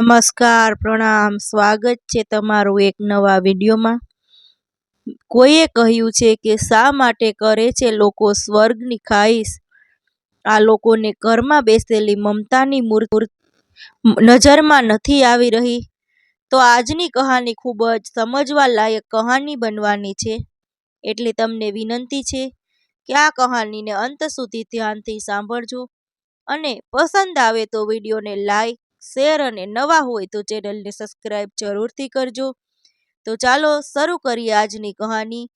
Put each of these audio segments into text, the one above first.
નમસ્કાર, પ્રણામ. સ્વાગત છે તમારું એક નવા વિડીયોમાં. કોઈએ કહ્યું છે કે શા માટે કરે છે લોકો સ્વર્ગની ખાઈશ? આ લોકોને ઘરમાં બેસેલી મમતાની મૂર્તિ નજરમાં નથી આવી રહી. તો આજની કહાની ખૂબ જ સમજવા લાયક કહાની બનવાની છે. એટલે તમને વિનંતી છે કે આ કહાનીને અંત સુધી ધ્યાનથી સાંભળજો. અને પસંદ આવે તો વિડીયોને લાઈક શેર અને નવા હોય તો ચેનલને સબસ્ક્રાઈબ જરૂરથી કરજો. તો ચાલો શરૂ કરીએ આજની કહાની.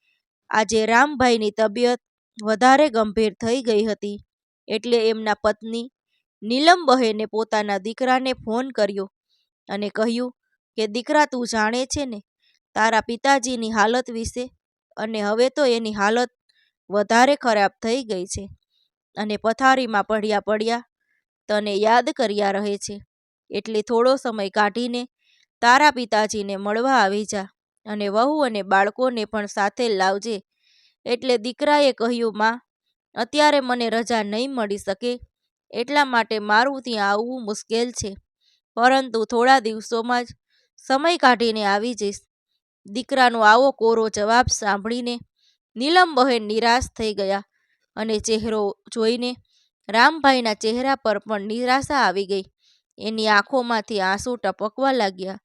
આજે રામભાઈની તબિયત વધારે ગંભીર થઈ ગઈ હતી. એટલે એમના પત્ની નીલમબહેને પોતાના દીકરાને ફોન કર્યો અને કહ્યું કે, દીકરા, તું જાણે છે ને તારા પિતાજીની હાલત વિશે? અને હવે તો એની હાલત વધારે ખરાબ થઈ ગઈ છે. અને પથારીમાં પડ્યા પડ્યા તને યાદ કર્યા રહે છે. એટલે થોડો સમય કાઢીને તારા પિતાજીને મળવા આવી જા અને વહુ અને બાળકોને પણ સાથે લાવજે. એટલે દીકરાએ કહ્યું, માં, અત્યારે મને રજા નહીં મળી શકે એટલા માટે મારું ત્યાં આવવું મુશ્કેલ છે. પરંતુ થોડા દિવસોમાં જ સમય કાઢીને આવી જઈશ. દીકરાનો આવો કોરો જવાબ સાંભળીને નીલમબહેન નિરાશ થઈ ગયા અને ચહેરો જોઈને રામભાઈના ચહેરા પર પણ નિરાશા આવી ગઈ. એની આંખોમાંથી આંસુ ટપકવા લાગ્યા.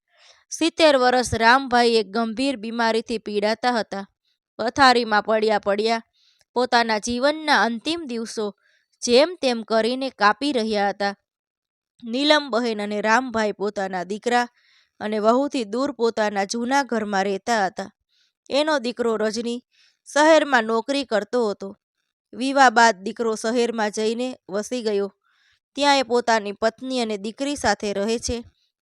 સિત્તેર વર્ષ રામભાઈ એક ગંભીર બીમારીથી પીડાતા હતા. પથારીમાં પડ્યા પડ્યા પોતાના જીવનના અંતિમ દિવસો જેમ તેમ કરીને કાપી રહ્યા હતા. નીલમબહેન અને રામભાઈ પોતાના દીકરા અને વહુથી દૂર પોતાના જૂના ઘરમાં રહેતા હતા. એનો દીકરો રજની શહેરમાં નોકરી કરતો હતો. વિવાહ બાદ દીકરો શહેરમાં જઈને વસી ગયો. ત્યાં એ પોતાની પત્ની અને દીકરી સાથે રહે છે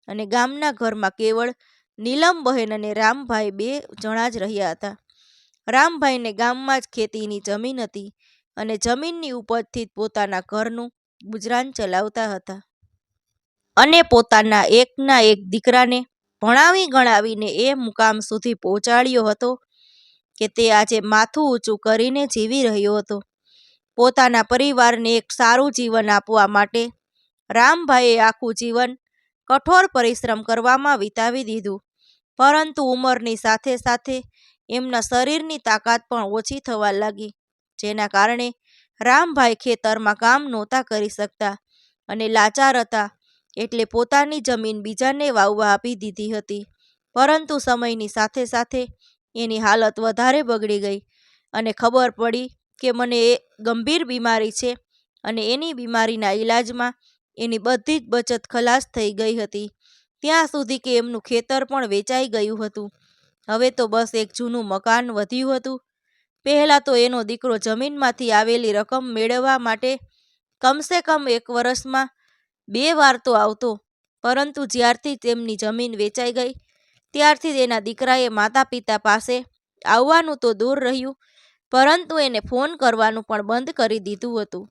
અને ગામના ઘરમાં કેવળ નીલમબહેન અને રામભાઈ બે જણા જ રહ્યા હતા. રામભાઈને ગામમાં જ ખેતીની જમીન હતી અને જમીનની ઉપજથી પોતાના ઘરનું ગુજરાન ચલાવતા હતા. અને પોતાના એકના એક દીકરાને ભણાવી ગણાવીને એ મુકામ સુધી પહોંચાડ્યો હતો કે તે આજે માથું ઊંચું કરીને જીવી રહ્યો હતો. પોતાના પરિવારને એક સારું જીવન આપવા માટે રામભાઈએ આખું જીવન કઠોર પરિશ્રમ કરવામાં વિતાવી દીધું. પરંતુ ઉંમરની સાથે સાથે એમના શરીરની તાકાત પણ ઓછી થવા લાગી, જેના કારણે રામભાઈ ખેતરમાં કામ નહોતા કરી શકતા અને લાચાર હતા એટલે પોતાની જમીન બીજાને વાવવા આપી દીધી હતી. પરંતુ સમયની સાથે સાથે એની હાલત વધારે બગડી ગઈ અને ખબર પડી કે મને એ ગંભીર બીમારી છે અને એની બીમારીના ઈલાજમાં એની બધી જ બચત ખલાસ થઈ ગઈ હતી. ત્યાં સુધી કે એમનું ખેતર પણ વેચાઈ ગયું હતું. હવે તો બસ એક જૂનું મકાન વધ્યું હતું. પહેલાં તો એનો દીકરો જમીનમાંથી આવેલી રકમ મેળવવા માટે કમસે કમ એક વર્ષમાં બે વાર તો આવતો, પરંતુ જ્યારથી તેમની જમીન વેચાઈ ગઈ, ત્યારથી એના દીકરાએ માતા પિતા પાસે આવવાનું તો દૂર રહ્યું પરંતુ એને ફોન કરવાનું પણ બંધ કરી દીધું હતું.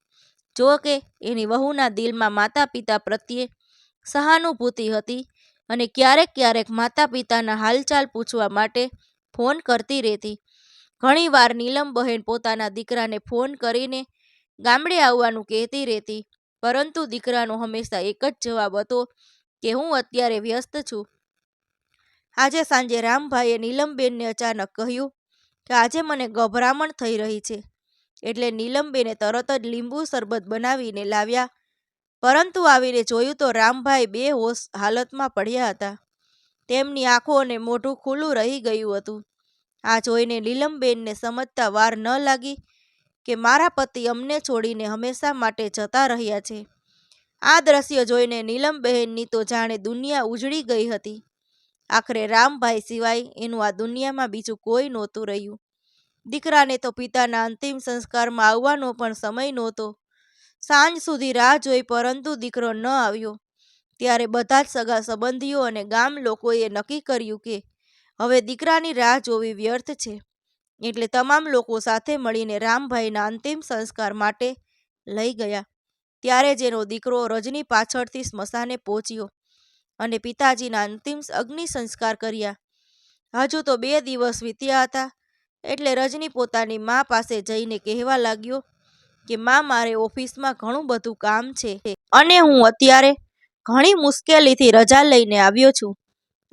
જો કે, એની વહુના દિલમાં માતા પિતા પ્રત્યે સહાનુભૂતિ હતી અને ક્યારેક ક્યારેક માતા પિતાના હાલચાલ પૂછવા માટે ફોન કરતી રહેતી. ઘણીવાર નીલમબહેન પોતાના દીકરાને ફોન કરીને ગામડે આવવાનું કહેતી રહેતી, પરંતુ દીકરાનો હંમેશા એક જ જવાબ હતો કે, હું અત્યારે વ્યસ્ત છું. આજે સાંજે રામભાઈએ નીલમબેનને અચાનક કહ્યું કે આજે મને ગભરામણ થઈ રહી છે. એટલે નીલમબેને તરત જ લીંબુ શરબત બનાવીને લાવ્યા. પરંતુ આવીને જોયું તો રામભાઈ બે હોશ હાલતમાં પડ્યા હતા. તેમની આંખો અને મોઢું ખુલ્લું રહી ગયું હતું. આ જોઈને નીલમબેનને સમજતા વાર ન લાગી કે મારા પતિ અમને છોડીને હંમેશા માટે જતા રહ્યા છે. આ દ્રશ્ય જોઈને નીલમબહેનની તો જાણે દુનિયા ઉજળી ગઈ હતી. આખરે રામભાઈ સિવાય એનું આ દુનિયામાં બીજું કોઈ નહોતું રહ્યું. દીકરાને તો પિતાના અંતિમ સંસ્કારમાં આવવાનો પણ સમય નહોતો. સાંજ સુધી રાહ જોઈ પરંતુ દીકરો ન આવ્યો. ત્યારે બધા જ સગા સંબંધીઓ અને ગામ લોકોએ નક્કી કર્યું કે હવે દીકરાની રાહ જોવી વ્યર્થ છે. એટલે તમામ લોકો સાથે મળીને રામભાઈના અંતિમ સંસ્કાર માટે લઈ ગયા. ત્યારે જેનો દીકરો રજની પાછળથી સ્મશાને પહોંચ્યો. અને પિતાજીના અંતિમ અગ્નિ સંસ્કાર કર્યા. હજુ તો બે દિવસ વીત્યા હતા, એટલે રજની પોતાની મા પાસે જઈને કહેવા લાગ્યો કે, મા, મારે ઓફિસમાં ઘણું બધું કામ છે અને હું અત્યારે ઘણી મુશ્કેલીથી રજા લઈને આવ્યો છું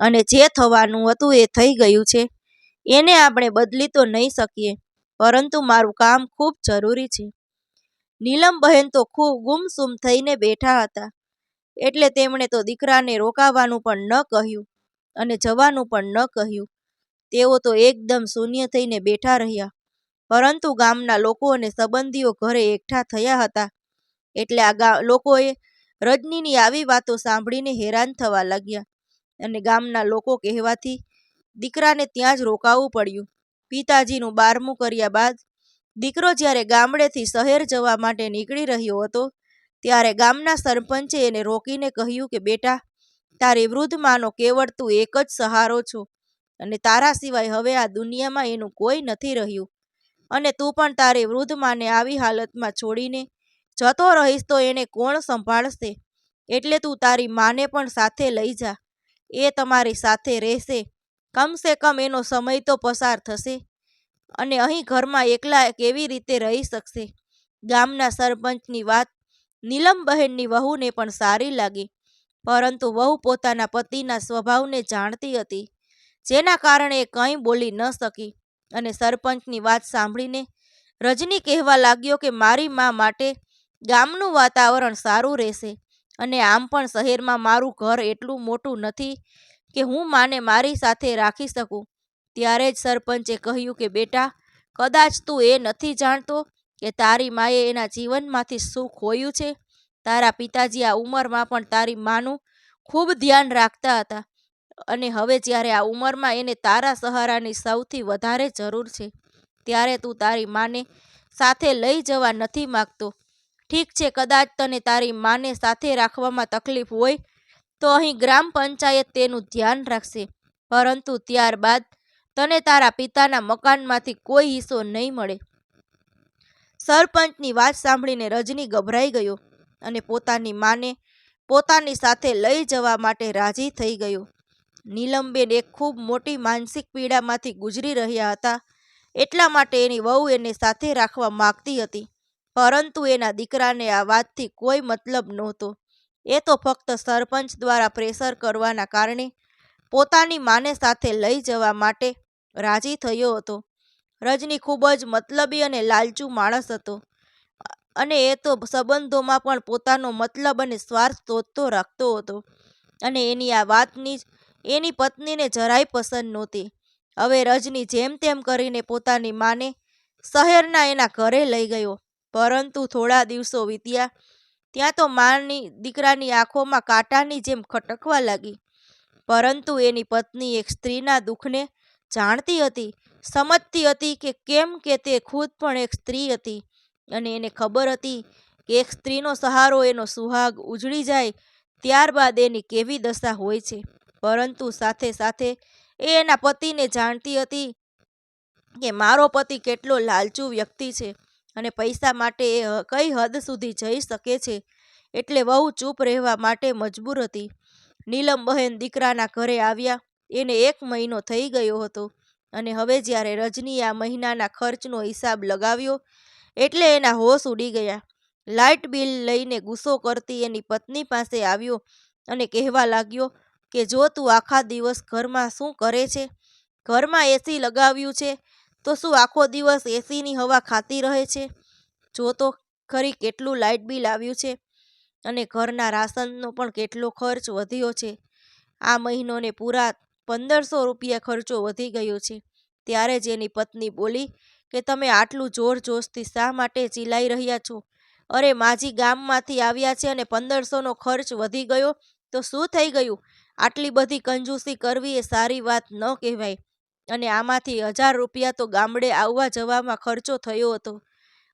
અને જે થવાનું હતું એ થઈ ગયું છે. એને આપણે બદલી તો નહીં શકીએ, પરંતુ મારું કામ ખૂબ જરૂરી છે. નીલમબહેન તો ખૂબ ગુમસુમ થઈને બેઠા હતા. એટલે તેમણે તો દીકરાને રોકાવાનું પણ ન કહ્યું અને જવાનું પણ ન કહ્યું. તેઓ તો એકદમ શૂન્ય થઈને બેઠા રહ્યા. પરંતુ ગામના લોકો અને સંબંધીઓ ઘરે એકઠા થયા હતા. એટલે આ ગા, લોકોએ રજનીની આવી વાતો સાંભળીને હેરાન થવા લાગ્યા અને ગામના લોકો કહેવાથી દીકરાને ત્યાં જ રોકાવું પડ્યું. પિતાજીનું બારમું કર્યા બાદ દીકરો જ્યારે ગામડેથી શહેર જવા માટે નીકળી રહ્યો હતો ત્યારે ગામના સરપંચે એને રોકીને કહ્યું કે, બેટા, તારી વૃદ્ધ માનો કેવળ તું એક જ સહારો છો અને તારા સિવાય હવે આ દુનિયામાં એનું કોઈ નથી રહ્યું. અને તું પણ તારી વૃદ્ધ માને આવી હાલતમાં છોડીને જતો રહીશ તો એને કોણ સંભાળશે? એટલે તું તારી માને પણ સાથે લઈ જા. એ તમારી સાથે રહેશે. કમસે કમ એનો સમય તો પસાર થશે અને અહીં ઘરમાં એકલા કેવી રીતે રહી શકશે? ગામના સરપંચની વાત નીલમબહેનની વહુને પણ સારી લાગી, પરંતુ વહુ પોતાના પતિના સ્વભાવને જાણતી હતી, જેના કારણે એ કંઈ બોલી ન શકી અને સરપંચની વાત સાંભળીને રજની કહેવા લાગ્યો કે મારી મા માટે ગામનું વાતાવરણ સારું રહેશે અને આમ પણ શહેરમાં મારું ઘર એટલું મોટું નથી કે હું માને મારી સાથે રાખી શકું. ત્યારે જ સરપંચે કહ્યું કે બેટા, કદાચ તું એ નથી જાણતો કે તારી માએ એના જીવનમાંથી શું ખોયું છે? તારા પિતાજી આ ઉંમરમાં પણ તારી માનું ખૂબ ધ્યાન રાખતા હતા. અને હવે જ્યારે આ ઉંમરમાં એને તારા સહારાની સૌથી વધારે જરૂર છે, ત્યારે તું તારી માને સાથે લઈ જવા નથી માગતો. ઠીક છે, કદાચ તને તારી માને સાથે રાખવામાં તકલીફ હોય, તો અહીં ગ્રામ પંચાયત તેનું ધ્યાન રાખશે. પરંતુ ત્યારબાદ તને તારા પિતાના મકાનમાંથી કોઈ હિસ્સો નહીં મળે. સરપંચની વાત સાંભળીને રજની ગભરાઈ ગયો અને પોતાની માને પોતાની સાથે લઈ જવા માટે રાજી થઈ ગયો. નીલમબેન એક ખૂબ મોટી માનસિક પીડામાંથી ગુજરી રહ્યા હતા. એટલા માટે એની વહુ એને સાથે રાખવા માગતી હતી. પરંતુ એના દીકરાને આ વાતથી કોઈ મતલબ નહોતો. એ તો ફક્ત સરપંચ દ્વારા પ્રેશર કરવાના કારણે પોતાની માને સાથે લઈ જવા માટે રાજી થયો હતો. રજની ખૂબ જ મતલબી અને લાલચુ માણસ હતો. અને એ તો સંબંધોમાં પણ પોતાનો મતલબ અને સ્વાર્થ શોધતો રાખતો હતો. અને એની આ વાતની એની પત્નીને જરાય પસંદ નહોતી. હવે રજની જેમ તેમ કરીને પોતાની માને શહેરના એના ઘરે લઈ ગયો. પરંતુ થોડા દિવસો વીત્યા, ત્યાં તો માની દીકરાની આંખોમાં કાંટાની જેમ ખટકવા લાગી. પરંતુ એની પત્ની એક સ્ત્રીના દુઃખને જાણતી હતી સમજતી હતી કે કેમ કે તે ખુદ પણ એક સ્ત્રી હતી. અને એને ખબર હતી કે એક સ્ત્રીનો સહારો, એનો સુહાગ ઉજળી જાય ત્યારબાદ એની કેવી દશા હોય છે. પરંતુ સાથે સાથે એ એના પતિને જાણતી હતી કે મારો પતિ કેટલો લાલચુ વ્યક્તિ છે અને પૈસા માટે એ કઈ હદ સુધી જઈ શકે છે એટલે બહુ ચૂપ રહેવા માટે મજબૂર હતી. નીલમબહેન દીકરાના ઘરે આવ્યા. એને એક મહિનો થઈ ગયો હતો. અને હવે જ્યારે રજની આ મહિનાના ખર્ચનો હિસાબ લગાવ્યો, એટલે એના હોશ ઉડી ગયા. લાઇટ બિલ લઈને ગુસ્સો કરતી એની પત્ની પાસે આવ્યો અને કહેવા લાગ્યો કે, જો તું આખા દિવસ ઘરમાં શું કરે છે? ઘરમાં એસી લગાવ્યું છે, તો શું આખો દિવસ એસીની હવા ખાતી રહે છે? જો તો ખરી કેટલું લાઇટ બિલ આવ્યું છે અને ઘરના રાશનનો પણ કેટલો ખર્ચ વધ્યો છે. આ મહિનોને પૂરા પંદરસો રૂપિયા ખર્ચો વધી ગયો છે. ત્યારે જ એની પત્ની બોલી કે, તમે આટલું જોર જોશથી શા માટે ચિલાઈ રહ્યા છો? અરે, માજી ગામમાંથી આવ્યા છે અને પંદરસોનો ખર્ચ વધી ગયો, તો શું થઈ ગયું? આટલી બધી કંજૂસી કરવી એ સારી વાત ન કહેવાય. અને આમાંથી હજાર રૂપિયા તો ગામડે આવવા જવામાં ખર્ચો થયો હતો.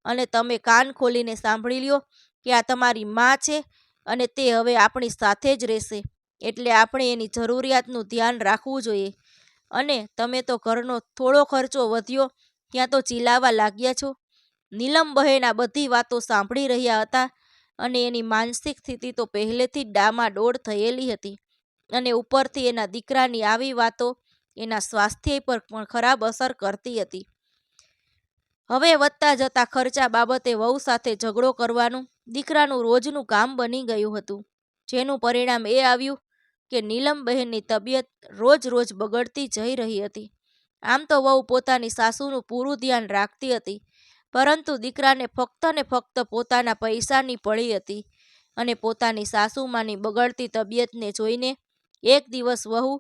અને તમે કાન ખોલીને સાંભળી લ્યો કે આ તમારી મા છે અને તે હવે આપણી સાથે જ રહેશે. એટલે આપણે એની જરૂરિયાતનું ધ્યાન રાખવું જોઈએ. અને તમે તો ઘરનો થોડો ખર્ચો વધ્યો, ત્યાં તો ચિલાવા લાગ્યા છો. નીલમબહેન આ બધી વાતો સાંભળી રહ્યા હતા અને એની માનસિક સ્થિતિ તો પહેલેથી ડામાડોળ થયેલી હતી અને ઉપરથી એના દીકરાની આવી વાતો એના સ્વાસ્થ્ય પર પણ ખરાબ અસર કરતી હતી. હવે વધતા જતા ખર્ચા બાબતે વહુ સાથે ઝઘડો કરવાનું દીકરાનું રોજનું કામ બની ગયું હતું. જેનું પરિણામ એ આવ્યું કે નીલમબહેનની તબિયત રોજ રોજ બગડતી જઈ રહી હતી. આમ તો વહુ પોતાની સાસુનું પૂરું ધ્યાન રાખતી હતી, પરંતુ દીકરાને ફક્ત ને ફક્ત પોતાના પૈસાની પડી હતી અને પોતાની સાસુમાની બગડતી તબિયતને જોઈને એક દિવસ વહુ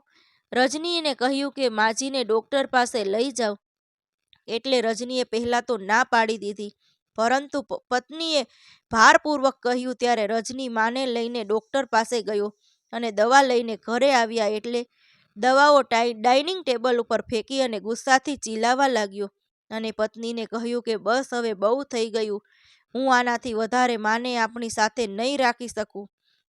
રજનીને કહ્યું કે, માજીને ડૉક્ટર પાસે લઈ જાઓ. એટલે રજનીએ પહેલાં તો ના પાડી દીધી, પરંતુ પત્નીએ ભારપૂર્વક કહ્યું, ત્યારે રજની માને લઈને ડૉક્ટર પાસે ગયો. અને દવા લઈને ઘરે આવ્યા એટલે દવાઓ ટાઈ, ડાઇનિંગ ટેબલ ઉપર ફેંકી અને ગુસ્સાથી ચીલાવા લાગ્યો. અને પત્નીને કહ્યું કે, બસ, હવે બહુ થઈ ગયું. હું આનાથી વધારે માને આપણી સાથે નહીં રાખી શકું.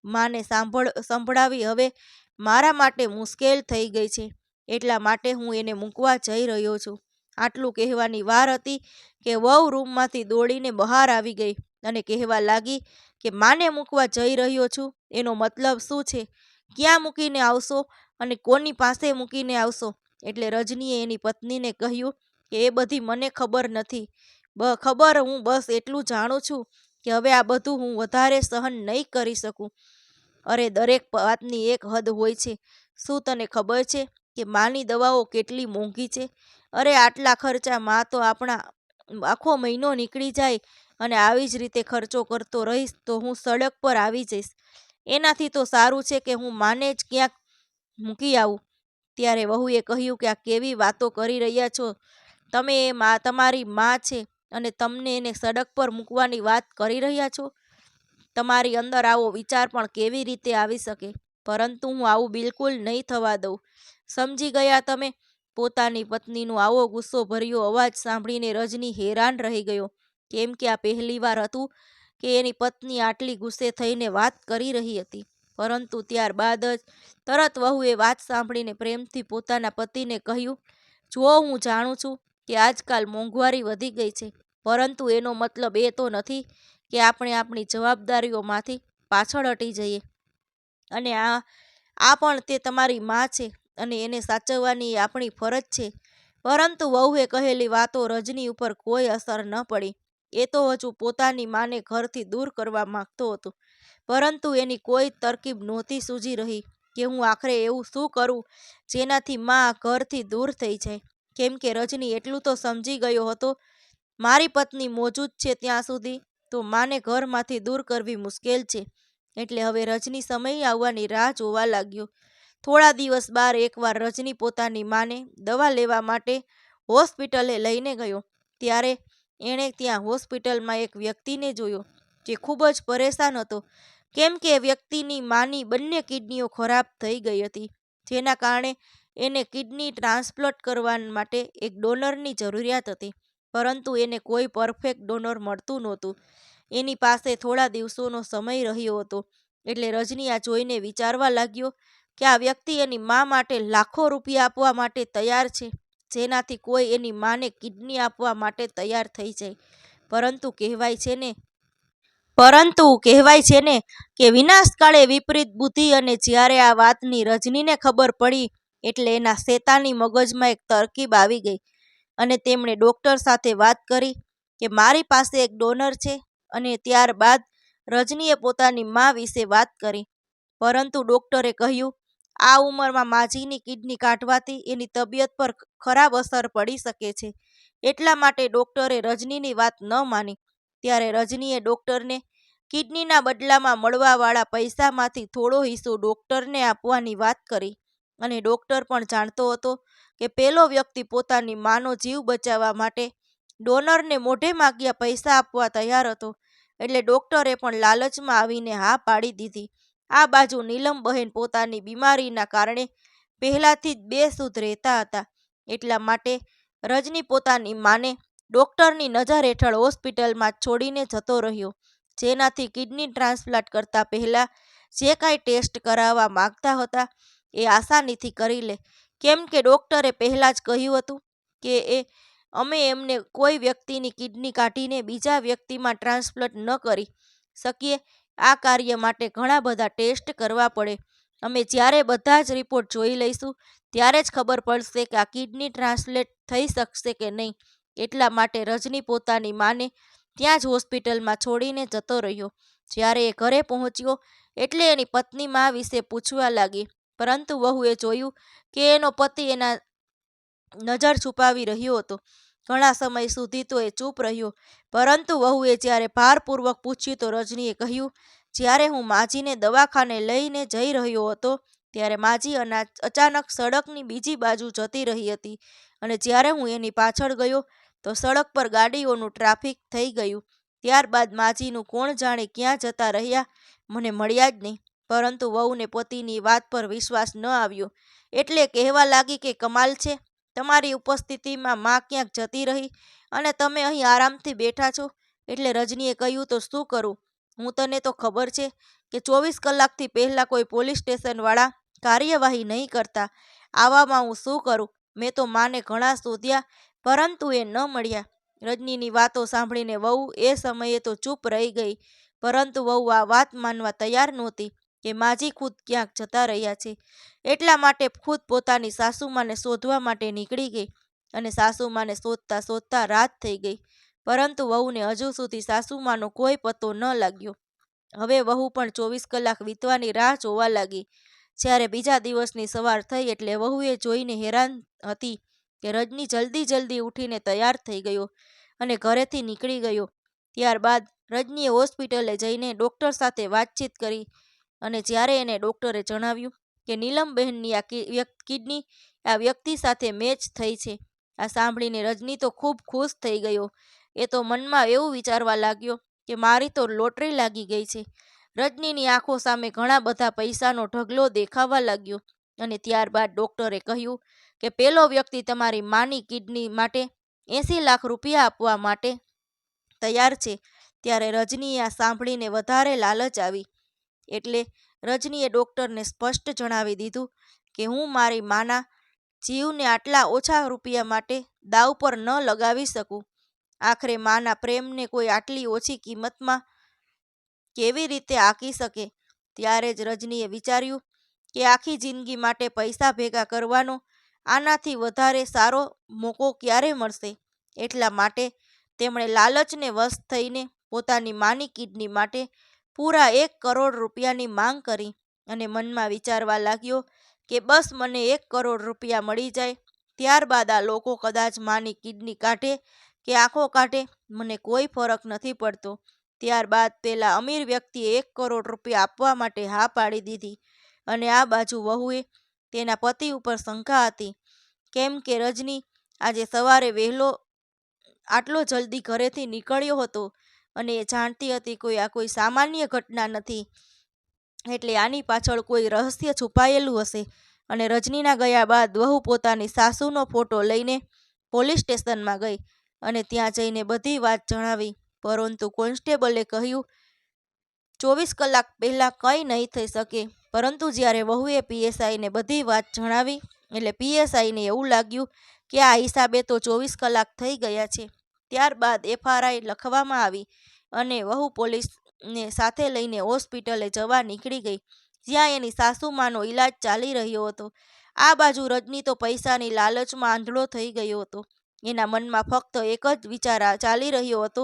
માને સાંભળ, સંભળાવી હવે મારા માટે મુશ્કેલ થઈ ગઈ છે. એટલા માટે હું એને મૂકવા જઈ રહ્યો છું. આટલું કહેવાની વાર હતી કે વહુ રૂમમાંથી દોડીને બહાર આવી ગઈ. અને કહેવા લાગી કે માને મૂકવા જઈ રહ્યો છું? એનો મતલબ શું છે? ક્યાં મૂકીને આવશો અને કોની પાસે મૂકીને આવશો? એટલે રજનીએ એની પત્નીને કહ્યું કે એ બધી મને ખબર નથી. બ, ખબર હું બસ એટલું જાણું છું કે હવે આ બધું હું વધારે સહન નહીં કરી શકું. અરે, દરેક વાતની એક હદ હોય છે. શું તને ખબર છે કે માની દવાઓ કેટલી મોંઘી છે? અરે, આટલા ખર્ચામાં તો આપણા આખો મહિનો નીકળી જાય અને આવી જ રીતે ખર્ચો કરતો રહીશ, તો હું સડક પર આવી જઈશ. એનાથી તો સારું છે કે હું માને જ ક્યાંક મૂકી આવું. ત્યારે વહુએ કહ્યું કે આ કેવી વાતો કરી રહ્યા છો? તમે એ મા, તમારી મા છે અને તમને એને સડક પર મૂકવાની વાત કરી રહ્યા છો? તમારી અંદર આવો વિચાર પણ કેવી રીતે આવી શકે? પરંતુ હું આવું બિલકુલ નહીં થવા દઉં. સમજી ગયા તમે? પોતાની પત્નીનો આવો ગુસ્સો ભર્યો અવાજ સાંભળીને રજની હેરાન રહી ગયો. કેમ કે આ પહેલીવાર હતું કે એની પત્ની આટલી ગુસ્સે થઈને વાત કરી રહી હતી. પરંતુ ત્યારબાદ જ તરત વહુએ વાત સાંભળીને પ્રેમથી પોતાના પતિને કહ્યું જો હું જાણું છું કે આજકાલ મોંઘવારી વધી ગઈ છે, પરંતુ એનો મતલબ એ તો નથી કે આપણે આપણી જવાબદારીઓમાંથી પાછળ હટી જઈએ. અને આ આ પણ તે તમારી મા છે અને એને સાચવવાની આપણી ફરજ છે. પરંતુ વહુએ કહેલી વાતો રજની ઉપર કોઈ અસર ન પડી. એ તો હજુ પોતાની માને ઘરથી દૂર કરવા માંગતો હતો. પરંતુ એની કોઈ તરકીબ નહોતી સૂજી રહી કે હું આખરે એવું શું કરું જેનાથી મા ઘરથી દૂર થઈ જાય. કેમ કે રજની એટલું તો સમજી ગયો હતો, મારી પત્ની મોજૂદ છે ત્યાં સુધી, તો માને ઘરમાંથી દૂર કરવી મુશ્કેલ છે. એટલે હવે રજની સમય આવવાની રાહ જોવા લાગ્યો. થોડા દિવસ બાર એકવાર રજની પોતાની માને દવા લેવા માટે હોસ્પિટલે લઈને ગયો. ત્યારે એણે ત્યાં હોસ્પિટલમાં એક વ્યક્તિને જોયો, જે ખૂબ જ પરેશાન હતો, કેમ કે વ્યક્તિની માની બંને કિડનીઓ ખરાબ થઈ ગઈ હતી, જેના કારણે એને કિડની ટ્રાન્સપ્લાન્ટ કરવા માટે એક ડોનરની જરૂરિયાત હતી, પરંતુ એને કોઈ પરફેક્ટ ડોનર મળતું નહોતું. એની પાસે થોડા દિવસોનો સમય રહ્યો હતો, એટલે રજની આ જોઈને વિચારવા લાગ્યો કે આ વ્યક્તિ એની મા માટે લાખો રૂપિયા આપવા માટે તૈયાર છે. જેનાથી કોઈ એની માને કિડની આપવા માટે તૈયાર થઈ જાય. પરંતુ કહેવાય છે ને, પરંતુ કહેવાય છે ને કે વિનાશકાળે વિપરીત બુદ્ધિ અને જ્યારે આ વાતની રજનીને ખબર પડી, એટલે એના શેતાની મગજમાં એક તરકીબ આવી ગઈ. અને તેમણે ડૉક્ટર સાથે વાત કરી કે મારી પાસે એક ડોનર છે અને ત્યારબાદ રજનીએ પોતાની મા વિશે વાત કરી. પરંતુ ડૉક્ટરે કહ્યું આ ઉંમરમાં માજીની કિડની કાઢવાથી એની તબિયત પર ખરાબ અસર પડી શકે છે. એટલા માટે ડૉક્ટરે રજનીની વાત ન માની. ત્યારે રજનીએ ડૉક્ટરને કિડનીના બદલામાં મળવાવાળા પૈસામાંથી થોડો હિસ્સો ડૉક્ટરને આપવાની વાત કરી અને ડૉક્ટર પણ જાણતો હતો કે પેલો વ્યક્તિ પોતાની માનો જીવ બચાવવા માટે ડોનરને મોઢે માગ્યા પૈસા આપવા તૈયાર હતો. એટલે ડૉક્ટરે પણ લાલચમાં આવીને હા પાડી દીધી. આ બાજુ નીલમબહેન પોતાની બીમારીના કારણે પહેલાંથી જ બેસુધ રહેતા હતા. એટલા માટે રજની પોતાની માને ડૉક્ટરની નજર હેઠળ હોસ્પિટલમાં છોડીને જતો રહ્યો. જેનાથી કિડની ટ્રાન્સપ્લાન્ટ કરતાં પહેલાં જે કાંઈ ટેસ્ટ કરાવવા માગતા હતા એ આસાનીથી કરી લે. કેમ કે ડૉક્ટરે પહેલાં જ કહ્યું હતું કે એ, અમે એમને કોઈ વ્યક્તિની કિડની કાઢીને બીજા વ્યક્તિમાં ટ્રાન્સપ્લાન્ટ ન કરી શકીએ. આ કાર્ય માટે ઘણા બધા ટેસ્ટ કરવા પડે. અમે જ્યારે બધા જ રિપોર્ટ જોઈ લઈશું, ત્યારે જ ખબર પડશે કે આ કિડની ટ્રાન્સલેટ થઈ શકશે કે નહીં. એટલા માટે રજની પોતાની માને ત્યાં જ હોસ્પિટલમાં છોડીને જતો રહ્યો. જ્યારે એ ઘરે પહોંચ્યો, એટલે એની પત્ની મા વિશે પૂછવા લાગી. પરંતુ વહુએ જોયું કે એનો પતિ એના નજર છુપાવી રહ્યો હતો. ઘણા સમય સુધી તો એ ચૂપ રહ્યો. પરંતુ વહુએ જ્યારે ભારપૂર્વક પૂછ્યું તો રજનીએ કહ્યું, જ્યારે હું માજીને દવાખાને લઈને જઈ રહ્યો હતો, ત્યારે માજી અના અચાનક સડકની બીજી બાજુ જતી રહી હતી. અને જ્યારે હું એની પાછળ ગયો, તો સડક પર ગાડીઓનું ટ્રાફિક થઈ ગયું. ત્યારબાદ માજીનું કોણ જાણે ક્યાં જતા રહ્યા, મને મળ્યા જ નહીં. પરંતુ વહુને પતિની વાત પર વિશ્વાસ ન આવ્યો. એટલે કહેવા લાગી કે કમાલ છે. તમારી ઉપસ્થિતિમાં માં ક્યાંક જતી રહી અને તમે અહીં આરામથી બેઠા છો. એટલે રજનીએ કહ્યું, તો શું કરું? હું તને તો ખબર છે કે ચોવીસ કલાકથી પહેલાં કોઈ પોલીસ સ્ટેશનવાળા કાર્યવાહી નહીં કરતા. આવામાં હું શું કરું? મેં તો માને ઘણા શોધ્યા, પરંતુ એ ન મળ્યા. રજનીની વાતો સાંભળીને વહુ એ સમયે તો ચૂપ રહી ગઈ, પરંતુ વહુ આ વાત માનવા તૈયાર નહોતી. કે માજી ખુદ ક્યાંક જતા રહ્યા છે. એટલા માટે ખુદ પોતાની સાસુમાને શોધવા માટે નીકળી ગઈ અને સાસુમાને શોધતા શોધતા રાત થઈ ગઈ. પરંતુ વહુને હજુ સુધી સાસુમાનો કોઈ પત્તો ન લાગ્યો. હવે વહુ પણ ચોવીસ કલાક વીતવાની રાહ જોવા લાગી. જ્યારે બીજા દિવસની સવાર થઈ એટલે વહુએ જોઈને હેરાન હતી કે રજની જલ્દી જલ્દી ઉઠીને તૈયાર થઈ ગયો અને ઘરેથી નીકળી ગયો. ત્યારબાદ રજનીએ હોસ્પિટલે જઈને ડૉક્ટર સાથે વાતચીત કરી. અને જ્યારે એને ડૉક્ટરે જણાવ્યું કે નીલમબહેનની આ કિડની આ વ્યક્તિ સાથે મેચ થઈ છે, આ સાંભળીને રજની તો ખૂબ ખુશ થઈ ગયો. એ તો મનમાં એવું વિચારવા લાગ્યો કે મારી તો લોટરી લાગી ગઈ છે. રજનીની આંખો સામે ઘણા બધા પૈસાનો ઢગલો દેખાવા લાગ્યો અને ત્યારબાદ ડૉક્ટરે કહ્યું કે પેલો વ્યક્તિ તમારી માની કિડની માટે એંસી લાખ રૂપિયા આપવા માટે તૈયાર છે. ત્યારે રજનીએ આ સાંભળીને વધારે લાલચ આવી. એટલે રજનીએ ડૉક્ટરને સ્પષ્ટ જણાવી દીધું કે હું મારી માના જીવને આટલા ઓછા રૂપિયા માટે દાવ પર ન લગાવી શકું. આખરે માના પ્રેમને કોઈ આટલી ઓછી કિંમતમાં કેવી રીતે આંકી શકે? ત્યારે જ રજનીએ વિચાર્યું કે આખી જિંદગી માટે પૈસા ભેગા કરવાનો આનાથી વધારે સારો મોકો ક્યારે મળશે? એટલા માટે તેમણે લાલચને વશ થઈને પોતાની માની કિડની માટે પૂરા એક કરોડ રૂપિયાની માંગ કરી અને મનમાં વિચારવા લાગ્યો કે બસ મને એક કરોડ રૂપિયા મળી જાય. ત્યારબાદ આ લોકો કદાચ માની કિડની કાઢે કે આંખો કાઢે, મને કોઈ ફરક નથી પડતો. ત્યારબાદ પેલા અમીર વ્યક્તિએ એક કરોડ રૂપિયા આપવા માટે હા પાડી દીધી અને આ બાજુ વહુએ તેના પતિ ઉપર શંકા હતી. કેમ કે રજની, આજે સવારે વહેલો, આટલો જલ્દી ઘરેથી નીકળ્યો હતો અને એ જાણતી હતી કોઈ આ કોઈ સામાન્ય ઘટના નથી. એટલે આની પાછળ કોઈ રહસ્ય છુપાયેલું હશે. અને રજનીના ગયા બાદ વહુ પોતાની સાસુનો ફોટો લઈને પોલીસ સ્ટેશનમાં ગઈ અને ત્યાં જઈને બધી વાત જણાવી. પરંતુ કોન્સ્ટેબલે કહ્યું, ચોવીસ કલાક પહેલાં કંઈ નહીં થઈ શકે. પરંતુ જ્યારે વહુએ પીએસઆઈને બધી વાત જણાવી, એટલે પીએસઆઈને એવું લાગ્યું કે આ હિસાબે તો ચોવીસ કલાક થઈ ગયા છે. ત્યારબાદ એફઆરઆઈ લખવામાં આવી અને વહુ પોલીસને સાથે લઈને હોસ્પિટલે જવા નીકળી ગઈ, જ્યાં એની સાસુમાનો ઈલાજ ચાલી રહ્યો હતો. આ બાજુ રજની તો પૈસાની લાલચમાં આંધળો થઈ ગયો હતો. એના મનમાં ફક્ત એક જ વિચાર ચાલી રહ્યો હતો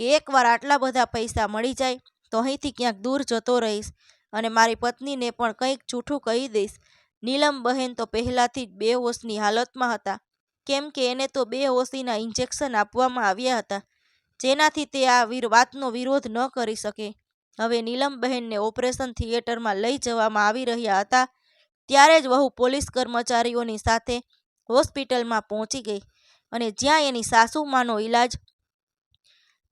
કે એકવાર આટલા બધા પૈસા મળી જાય તો અહીંથી ક્યાંક દૂર જતો રહીશ અને મારી પત્નીને પણ કંઈક જૂઠું કહી દઈશ. નીલમ બહેન તો પહેલાંથી જ બેહોશની હાલતમાં હતા. કેમ કે એને તો બે ઓસીના ઇન્જેક્શન આપવામાં આવ્યા હતા. જેનાથી તે આ વાતનો વિરોધ ન કરી શકે. હવે નીલમબહેનને ઓપરેશન થિયેટરમાં લઈ જવામાં આવી રહ્યા હતા, ત્યારે જ વહુ પોલીસ કર્મચારીઓની સાથે હોસ્પિટલમાં પહોંચી ગઈ અને જ્યાં એની સાસુમાનો ઈલાજ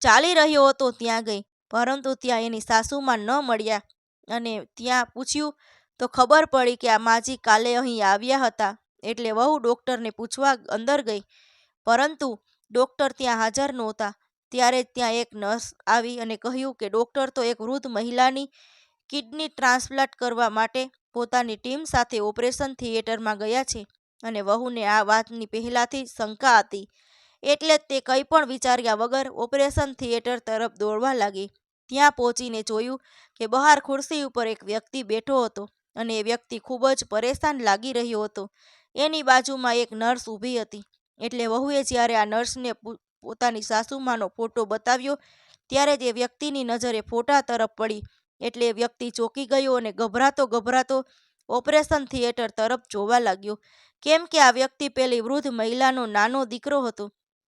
ચાલી રહ્યો હતો ત્યાં ગઈ. પરંતુ ત્યાં એની સાસુમાં ન મળ્યા અને ત્યાં પૂછ્યું તો ખબર પડી કે આ માજી કાલે અહીં આવ્યા હતા. એટલે વહુ ડૉક્ટરને પૂછવા અંદર ગઈ. પરંતુ ડૉક્ટર ત્યાં હાજર નહોતા. ત્યારે ત્યાં એક નર્સ આવી અને કહ્યું કે ડૉક્ટર તો એક વૃદ્ધ મહિલાની કિડની ટ્રાન્સપ્લાન્ટ કરવા માટે પોતાની ટીમ સાથે ઓપરેશન થિયેટરમાં ગયા છે અને વહુને આ વાતની પહેલાંથી શંકા હતી. એટલે જ તે કંઈ પણ વિચાર્યા વગર ઓપરેશન થિયેટર તરફ દોડવા લાગી. ત્યાં પહોંચીને જોયું કે બહાર ખુરશી ઉપર એક વ્યક્તિ બેઠો હતો અને એ વ્યક્તિ ખૂબ જ પરેશાન લાગી રહ્યો હતો. એની બાજુમાં એક નર્સ ઊભી હતી. એટલે વહુએ જ્યારે આ નર્સને પોતાની સાસુમાનો ફોટો બતાવ્યો, ત્યારે તે વ્યક્તિની નજરે ફોટા તરફ પડી. એટલે વ્યક્તિ ચોંકી ગયો અને ગભરાતો ગભરાતો ઓપરેશન થિયેટર તરફ જોવા લાગ્યો. કેમ કે આ વ્યક્તિ પેલી વૃદ્ધ મહિલાનો નાનો દીકરો હતો.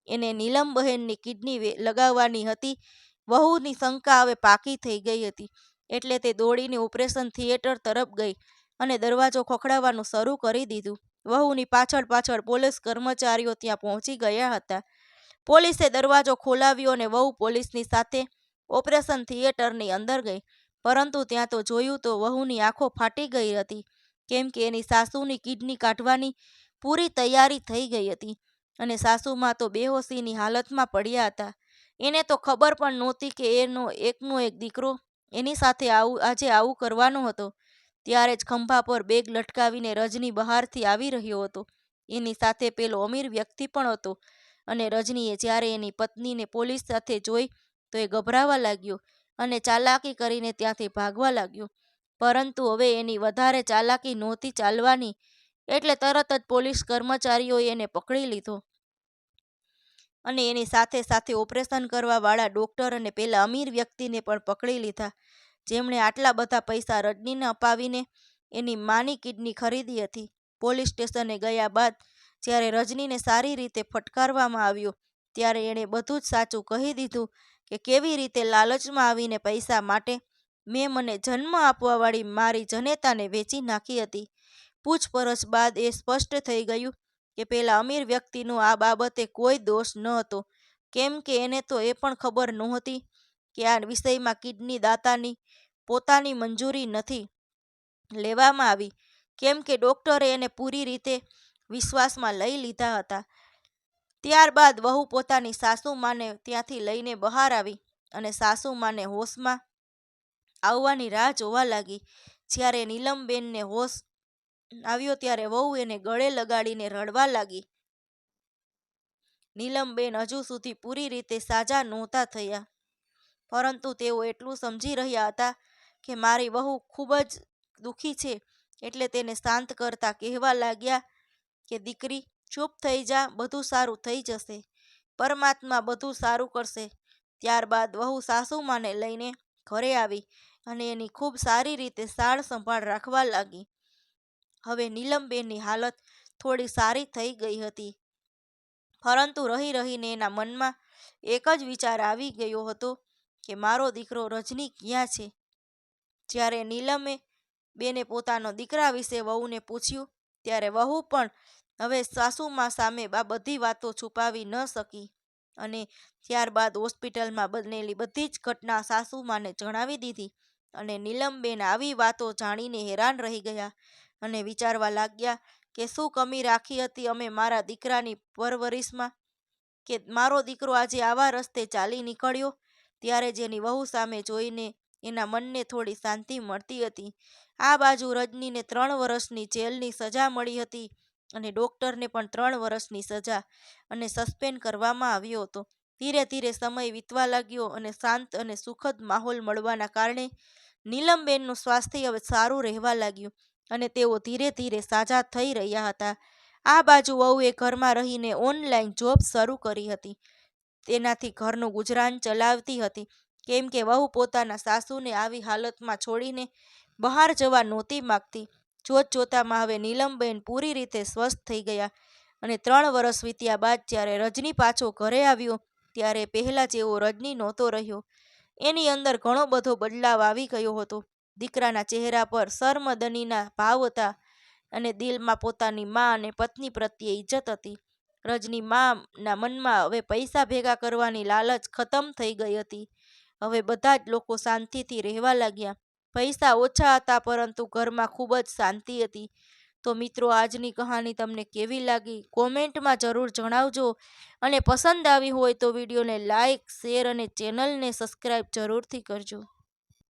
એને નીલમબહેનની કિડની લગાવવાની હતી. વહુની શંકા હવે પાકી થઈ ગઈ હતી. એટલે તે દોડીને ઓપરેશન થિયેટર તરફ ગઈ અને દરવાજો ખખડાવવાનું શરૂ કરી દીધું. વહુની પાછળ પાછળ પોલીસ કર્મચારીઓ ત્યાં પહોંચી ગયા હતા. પોલીસે દરવાજો ખોલાવ્યો અને વહુ પોલીસની સાથે ઓપરેશન થિયેટરની અંદર ગઈ. પરંતુ ત્યાં તો જોયું તો વહુની આંખો ફાટી ગઈ હતી, કેમ કે એની સાસુની કિડની કાઢવાની પૂરી તૈયારી થઈ ગઈ હતી અને સાસુમાં તો બેહોશીની હાલતમાં પડ્યા હતા. એને તો ખબર પણ નહોતી કે એનો એકનો એક દીકરો એની સાથે આવું, આજે આવું કરવાનો હતો. ત્યારે જ ખંભા પર બેગ લટકાવીને રજની બહારથી આવી રહ્યો હતો. એની સાથે પેલો અમીર વ્યક્તિ પણ હતો અને રજનીએ જ્યારે એની પત્નીને પોલીસ સાથે જોઈ તો એ ગભરાવા લાગ્યો અને ચાલાકી કરીને ત્યાંથી ભાગવા લાગ્યો. પરંતુ હવે એની વધારે ચાલાકી નહોતી ચાલવાની એટલે તરત જ પોલીસ કર્મચારીઓએ એને પકડી લીધો. અને એની સાથે સાથે ઓપરેશન કરવાવાળા ડોક્ટર અને પેલા અમીર વ્યક્તિને પણ પકડી લીધા. જેમણે આટલા બધા પૈસા રજનીને અપાવીને એની માની કિડની ખરીદી હતી. પોલીસ સ્ટેશને ગયા બાદ જ્યારે રજનીને સારી રીતે ફટકારવામાં આવ્યો, ત્યારે એણે બધું જ સાચું કહી દીધું કે કેવી રીતે લાલચમાં આવીને પૈસા માટે મેં મને જન્મ આપવાવાળી મારી જનેતાને વેચી નાખી હતી. પૂછપરછ બાદ એ સ્પષ્ટ થઈ ગયું કે પેલા અમીર વ્યક્તિનો આ બાબતે કોઈ દોષ ન હતો. કેમ કે એને તો એ પણ ખબર નહોતી કે આ વિષયમાં કિડની દાતાની પોતાની મંજૂરી નથી લેવામાં આવી, કેમ કે ડોક્ટરે એને પૂરી રીતે વિશ્વાસમાં લઈ લીધા હતા. ત્યારબાદ વહુ પોતાની સાસુમાને ત્યાંથી લઈને બહાર આવી અને સાસુમાને હોશમાં આવવાની રાહ જોવા લાગી. જ્યારે નીલમબેનને હોશ આવ્યો ત્યારે વહુ એને ગળે લગાડીને રડવા લાગી. નીલમબેન હજુ સુધી પૂરી રીતે સાજા નહોતા થયા. પરંતુ તેઓ એટલું સમજી રહ્યા હતા કે મારી વહુ ખૂબ જ દુઃખી છે, એટલે તેને શાંત કરતા કહેવા લાગ્યા કે, દીકરી, ચૂપ થઈ જા, બધું સારું થઈ જશે, પરમાત્મા બધું સારું કરશે. ત્યારબાદ વહુ સાસુમાને લઈને ઘરે આવી અને એની ખૂબ સારી રીતે સાળ સંભાળ રાખવા લાગી. હવે નીલમબેનની હાલત થોડી સારી થઈ ગઈ હતી. પરંતુ રહી રહીને એના મનમાં એક જ વિચાર આવી ગયો હતો કે મારો દીકરો રજની ક્યાં છે? જ્યારે નીલમે બેને પોતાનો દીકરા વિશે વહુને પૂછ્યું, ત્યારે વહુ પણ હવે સાસુમા સામે આ બધી વાતો છુપાવી ન શકી અને ત્યારબાદ હોસ્પિટલમાં બનેલી બધી જ ઘટના સાસુમાને જણાવી દીધી અને નીલમબેન આવી વાતો જાણીને હેરાન રહી ગયા અને વિચારવા લાગ્યા કે શું કમી રાખી હતી અમે મારા દીકરાની પરવરિશમાં? કે મારો દીકરો આજે આવા રસ્તે ચાલી નીકળ્યો ત્યારે જેની વહુ સામે જોઈને એના મનને થોડી શાંતિ મળતી હતી. આ બાજુ રજનીને ત્રણ વર્ષની જેલની સજા મળી હતી અને ડોક્ટરને પણ ત્રણ વર્ષની સજા અને સસ્પેન્ડ કરવામાં આવ્યો હતો. ધીરે ધીરે સમય વીતવા લાગ્યો અને શાંત અને સુખદ માહોલ મળવાના કારણે નીલમબેનનું સ્વાસ્થ્ય હવે સારું રહેવા લાગ્યું અને તેઓ ધીરે ધીરે સાજા થઈ રહ્યા હતા. આ બાજુ વહુએ ઘરમાં રહીને ઓનલાઈન જોબ શરૂ કરી હતી. તેનાથી ઘરનું ગુજરાન ચલાવતી હતી. કેમ કે વહુ પોતાના સાસુને આવી હાલતમાં છોડીને બહાર જવા નહોતી માગતી. જોત જોતામાં હવે નીલમબેન પૂરી રીતે સ્વસ્થ થઈ ગયા અને ત્રણ વર્ષ વીત્યા બાદ જ્યારે રજની પાછો ઘરે આવ્યો, ત્યારે પહેલા જેવો રજની નહોતો રહ્યો. એની અંદર ઘણો બધો બદલાવ આવી ગયો હતો. દીકરાના ચહેરા પર સરમદનીના ભાવ હતા અને દિલમાં પોતાની મા અને પત્ની પ્રત્યે ઇજ્જત હતી. રજની માના મનમાં હવે પૈસા ભેગા કરવાની લાલચ ખતમ થઈ ગઈ હતી. હવે બધા જ લોકો શાંતિથી રહેવા લાગ્યા. પૈસા ઓછા હતા, પરંતુ ઘરમાં ખૂબ જ શાંતિ હતી. તો મિત્રો, આજની કહાની તમને કેવી લાગી? કોમેન્ટમાં જરૂર જણાવજો. અને પસંદ આવી હોય તો વિડીયોને લાઇક શેર અને ચેનલને સબસ્ક્રાઈબ જરૂરથી કરજો.